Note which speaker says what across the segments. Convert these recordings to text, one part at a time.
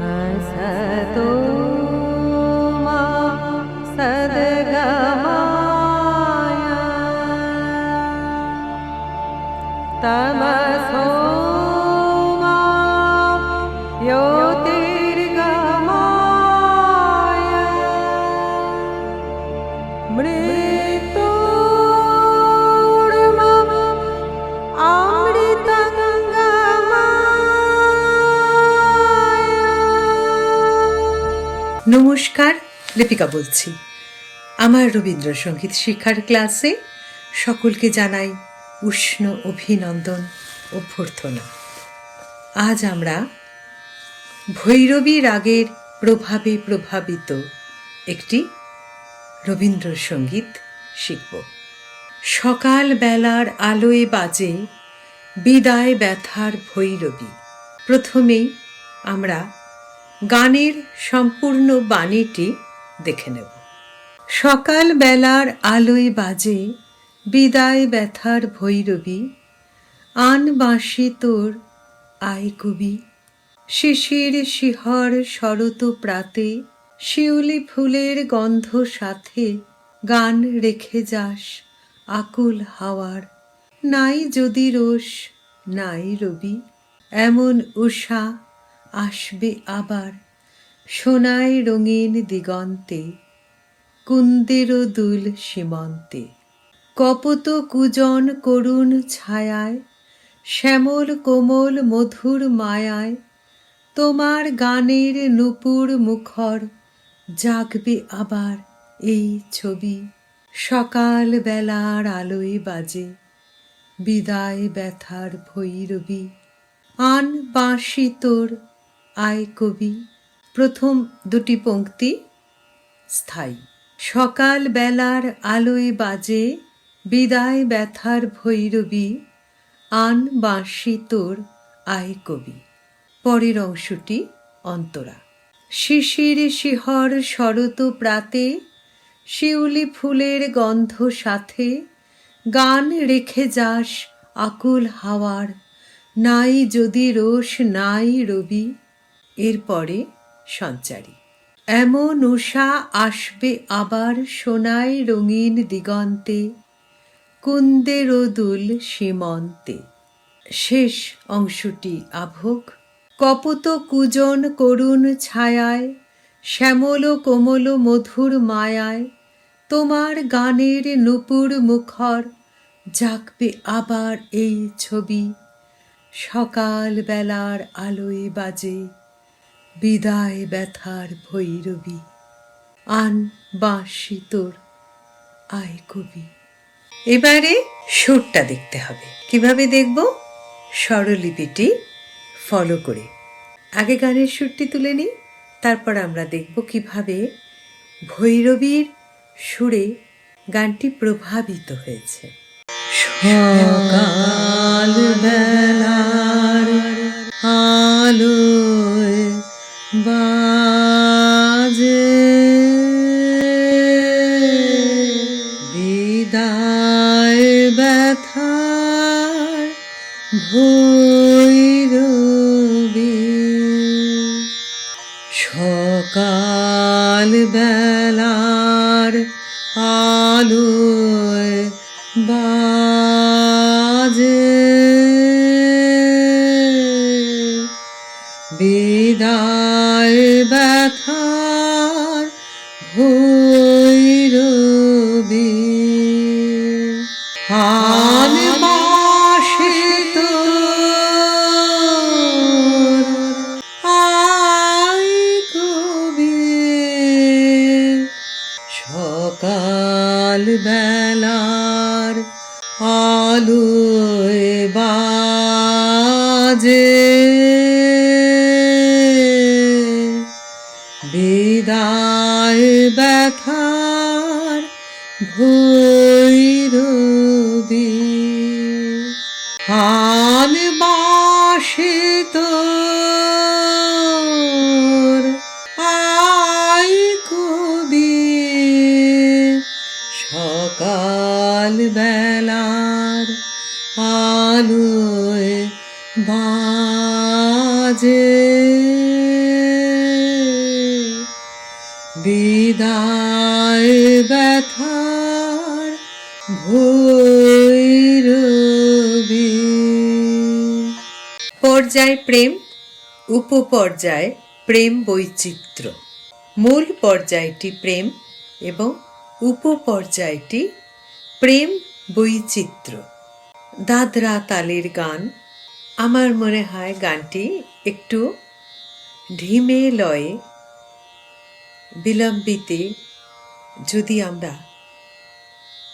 Speaker 1: हसतो
Speaker 2: নমস্কার লিপিকা বলছি। আমার রবীন্দ্রসঙ্গীত শিক্ষার ক্লাসে সকলকে জানাই উষ্ণ অভিনন্দন অভ্যর্থনা। আজ আমরা ভৈরবী রাগের প্রভাবে প্রভাবিত একটি রবীন্দ্রসঙ্গীত শিখব। সকাল বেলার আলোয় বাজে বিদায় ব্যথার ভৈরবী। প্রথমেই আমরা গানের সম্পূর্ণ বাণীটি দেখে নেব। সকাল বেলার আলোয় বাজে বিদায় ব্যথার ভৈরবী, আন বাঁশি তোর আয় কবি। শিশির শিহর শরত প্রাতে শিউলি ফুলের গন্ধ সাথে গান রেখে যাস আকুল হাওয়ার। নাই যদি রোষ, নাই রবি, এমন উষা আসবে আবার। সোনায় রঙিন দিগন্তে, কুন্দের দুল সীমন্তে। কপত কুজন করুণ ছায়ায়, শ্যামল কোমল মধুর মায়ায়, তোমার গানের নুপুর মুখর জাগবে আবার এই ছবি। সকাল বেলার আলোয় বাজে, বিদায় ব্যথার ভৈরবী। আন বাঁশি তোর আয় কবি, প্রথম দুটি পংক্তি স্থায়ী। সকাল বেলার আলোয় বাজে, বিদায় ব্যথার ভৈরবী, আন বাঁশি তোর আয় কবি। পরের অংশটি অন্তরা। শিশির শিহর শরত প্রাতে, শিউলি ফুলের গন্ধ সাথে, গান রেখে যাস আকুল হাওয়ার, নাই যদি রোষ নাই রবি। এরপরে সঞ্চারী। এমন উষা আসবে আবার সোনায় রঙিন দিগন্তে, কুন্দের দুল সীমন্তে। শেষ অংশটি আভোগ। কপত কুজন করুণ ছায়ায়, শ্যামল কোমল মধুর মায়ায়, তোমার গানের নুপুর মুখর জাগবে আবার এই ছবি। সকাল বেলার আলোয় বাজে বিদায় ব্যথার ভৈরবী, আন বাঁশি তোর আয় কবি। এবারে সুরটা দেখতে হবে। কীভাবে দেখব? স্বরলিপিটি ফলো করে। আগে গানের সুরটি তুলে নিই, তারপর আমরা দেখব কীভাবে ভৈরবীর সুরে গানটি প্রভাবিত হয়েছে। সকাল বাজে। বিদায়। বাজে বিদায় ব্যথার ভৈরবী বাজে বিদায় ব্যথার ভৈরবী
Speaker 3: পর্যায় প্রেম, উপপর্যায় প্রেম বৈচিত্র্য। মূল পর্যায়টি প্রেম এবং উপপর্যায়টি প্রেম বৈচিত্র্য। দাদরা তালের গান আমার মনে হয় গানটি একটু ঢিমে লয়ে বিলম্বিতে যদি আমরা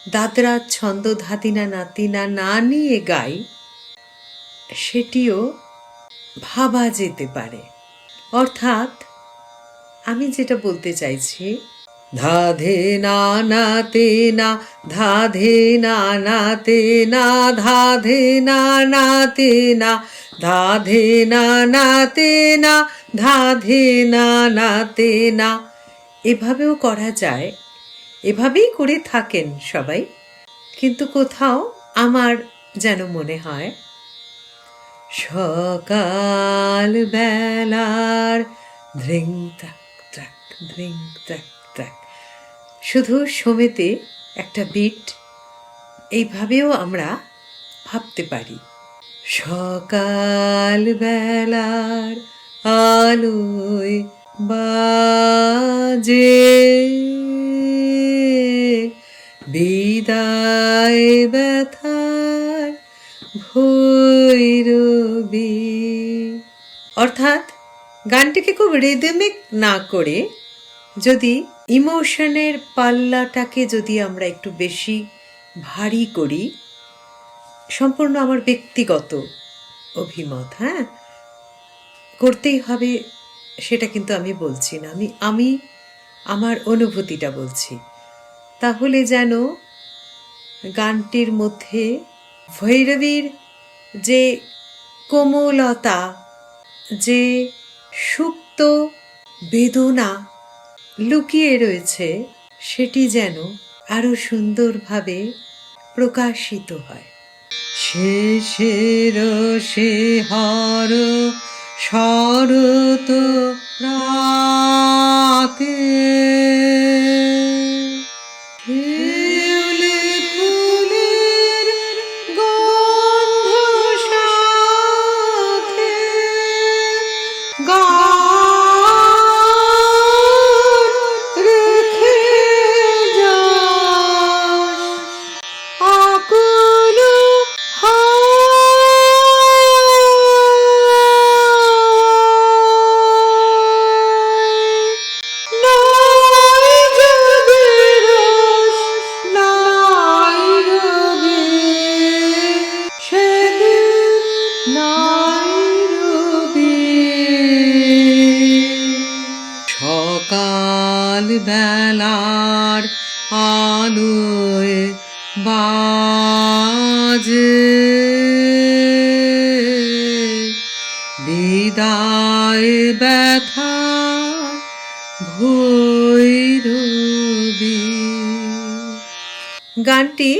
Speaker 3: দাদরা ছন্দ ধাতিনা নাতিনা না নিয়ে গাই, সেটিও ভাবা যেতে পারে। অর্থাৎ আমি যেটা বলতে চাইছি ধাধে না না তে না, ধাধে না না তে না, ধাধে না না তে না, ধাধে না না তে না, ধাধে না না তে না। এভাবেও করা যায়। এভাবেই করে থাকেন সবাই। কিন্তু কোথাও আমার যেন মনে হয় সকাল বেলার ধ্রিং ত্রাক ত্রাক ধ্রিং ত্রাক শুধু সমেতে একটা বিট এইভাবেও আমরা ভাবতে পারি। সকাল বেলার আলোয় বাজে, বিদায় ব্যথার ভৈরবী। অর্থাৎ গানটিকে খুব রিদমিক না করে যদি ইমোশনের পাল্লাটাকে যদি আমরা একটু বেশি ভারী করি, সম্পূর্ণ আমার ব্যক্তিগত অভিমত হ্যাঁ? করতেই হবে সেটা কিন্তু আমি বলছি না। আমি আমি আমার অনুভূতিটা বলছি। তাহলে যেন গানটির মধ্যে ভৈরবীর যে কোমলতা, যে সুপ্ত বেদনা লুকিয়ে রয়েছে সেটি যেন আরও সুন্দরভাবে প্রকাশিত হয়।
Speaker 2: শেষের সে হর শরত রাতে সকাল বেলার আলোয় বাজে। বিদায় ব্যথা ভৈরবী।
Speaker 3: গানটি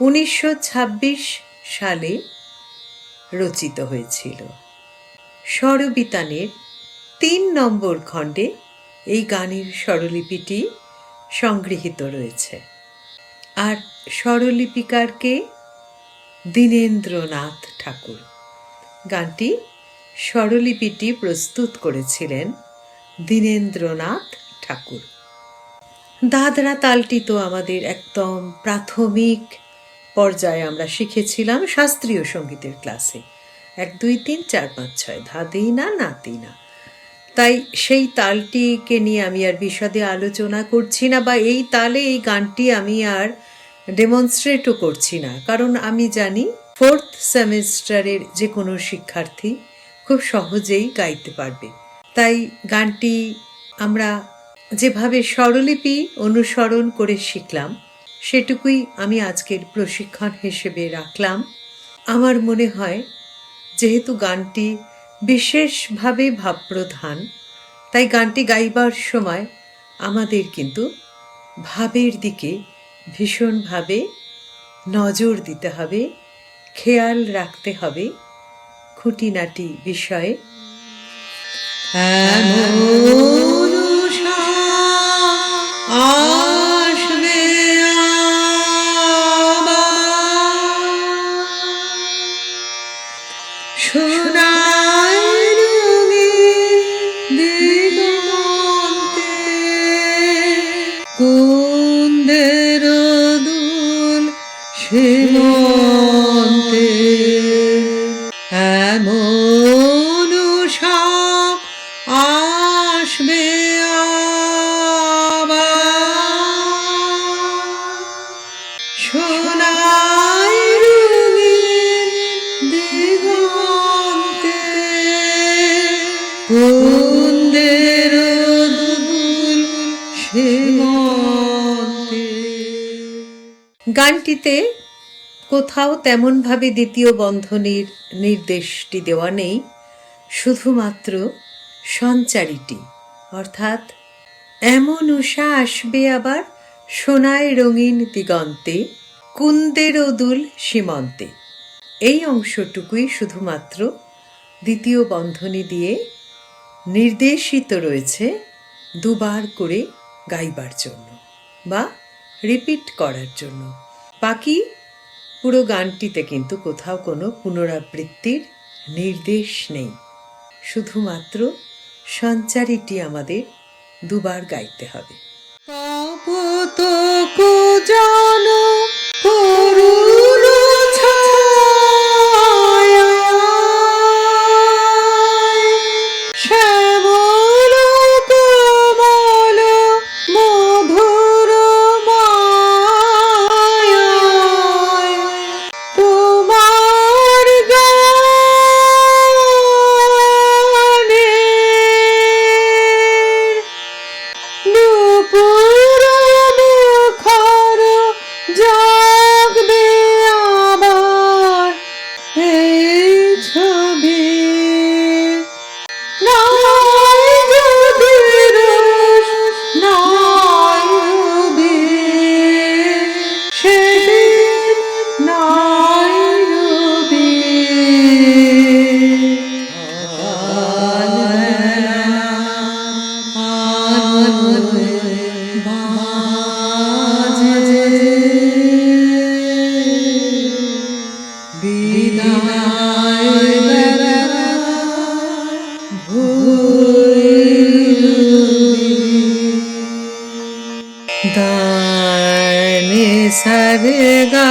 Speaker 3: উনিশশো ছাব্বিশ সালে রচিত হয়েছিল। স্বরবিতানের তিন নম্বর খণ্ডে এই গানের স্বরলিপিটি সংগৃহীত রয়েছে। আর স্বরলিপিকারকে দীনেন্দ্রনাথ ঠাকুর। গানটি স্বরলিপিটি প্রস্তুত করেছিলেন দীনেন্দ্রনাথ ঠাকুর। দাদরা তালটি তো আমাদের একদম প্রাথমিক পর্যায়ে আমরা শিখেছিলাম শাস্ত্রীয় সঙ্গীতের ক্লাসে। এক, দুই, তিন, চার, পাঁচ, ছয় ধাদেই না নাতেই না। তাই সেই তালটিকে নিয়ে আমি আর বিশদে আলোচনা করছি না, বা এই তালে এই গানটি আমি আর ডেমনস্ট্রেটও করছি না। কারণ আমি জানি ফোর্থ সেমিস্টারের যে কোনো শিক্ষার্থী খুব সহজেই গাইতে পারবে। তাই গানটি আমরা যেভাবে স্বরলিপি অনুসরণ করে শিখলাম, সেটুকুই আমি আজকের প্রশিক্ষণ হিসেবে রাখলাম। আমার মনে হয় যেহেতু গানটি বিশেষভাবে ভাবপ্রধান। তাই গানটি গাইবার সময় আমাদের কিন্তু ভাবের দিকে ভীষণভাবে নজর দিতে হবে, খেয়াল রাখতে হবে খুঁটিনাটি বিষয়ে। গানটিতে কোথাও তেমনভাবে দ্বিতীয় বন্ধনীর নির্দেশটি দেওয়া নেই, শুধুমাত্র সঞ্চারীটি। অর্থাৎ এমন উষা আসবে আবার সোনায় রঙিন দিগন্তে, কুন্দের দুল সীমন্তে। এই অংশটুকুই শুধুমাত্র দ্বিতীয় বন্ধনী দিয়ে নির্দেশিত রয়েছে দুবার করে গাইবার জন্য বা রিপিট করার জন্য। বাকি পুরো গানটিতে কিন্তু কোথাও কোনো পুনরাবৃত্তির নির্দেশ নেই। শুধুমাত্র সঞ্চারিটি আমাদের দুবার গাইতে হবে।
Speaker 2: এই
Speaker 3: दालि सद्गा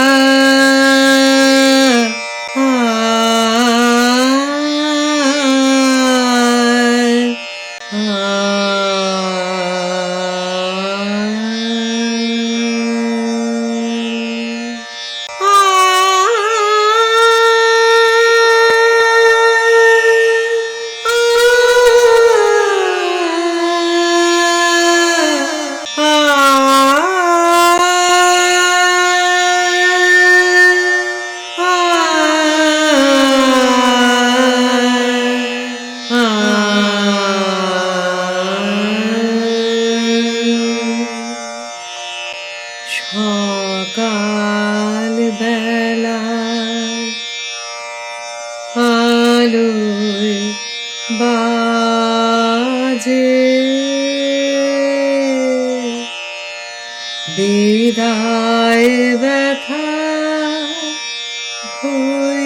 Speaker 3: ব্যথা ভৈরবী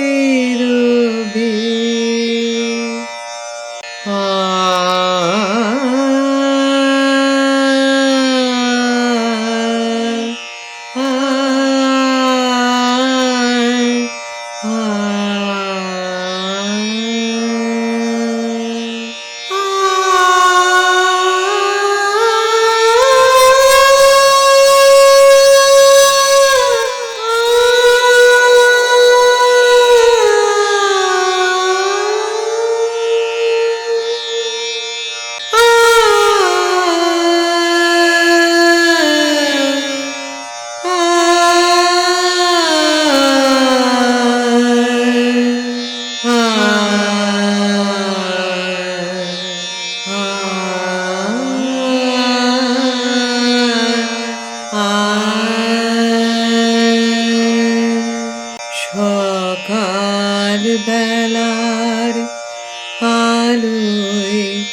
Speaker 3: আলোয়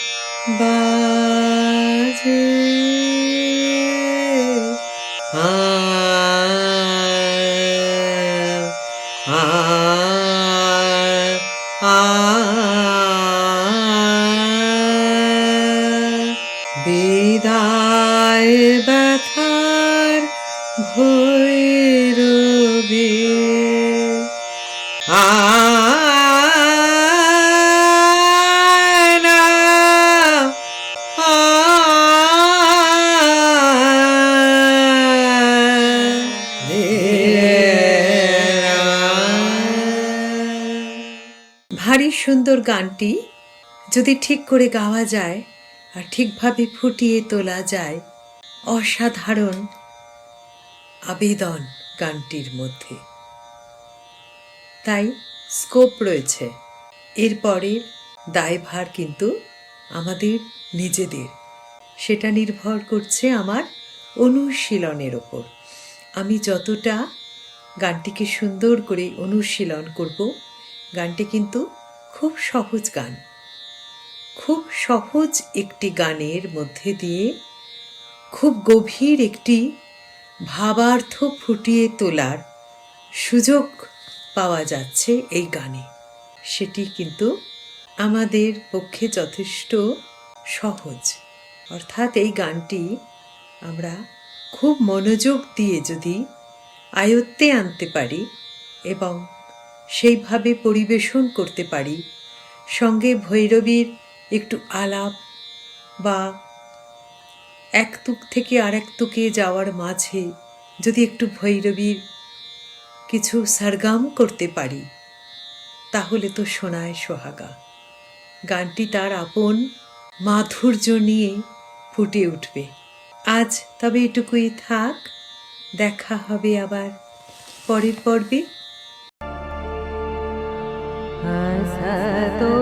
Speaker 3: গানটি যদি ঠিক করে গাওয়া যায় আর ঠিকভাবে ফুটিয়ে তোলা যায়, অসাধারণ আবেদন গানটির মধ্যে। তাই স্কোপ রয়েছে। এরপরের দায়ভার কিন্তু আমাদের নিজেদের। সেটা নির্ভর করছে আমার অনুশীলনের ওপর। আমি যতটা গানটিকে সুন্দর করে অনুশীলন করব, গানটি কিন্তু খুব সহজ গান। খুব সহজ একটি গানের মধ্যে দিয়ে খুব গভীর একটি ভাবার্থ ফুটিয়ে তোলার সুযোগ পাওয়া যাচ্ছে এই গানে। সেটি কিন্তু আমাদের পক্ষে যথেষ্ট সহজ। অর্থাৎ এই গানটি আমরা খুব মনোযোগ দিয়ে যদি আয়ত্তে আনতে পারি এবং সেইভাবে পরিবেশন করতে পারি। সঙ্গে ভৈরবীর একটু আলাপ বা এক তুক থেকে আর এক তুকে যাওয়ার মাঝে যদি একটু ভৈরবীর কিছু সারগাম করতে পারি, তাহলে তো শোনায় সোহাগা। গানটি তার আপন মাধুর্য নিয়ে ফুটে উঠবে। আজ তবে এটুকুই থাক, দেখা হবে আবার পরের পর্বে।
Speaker 1: सतो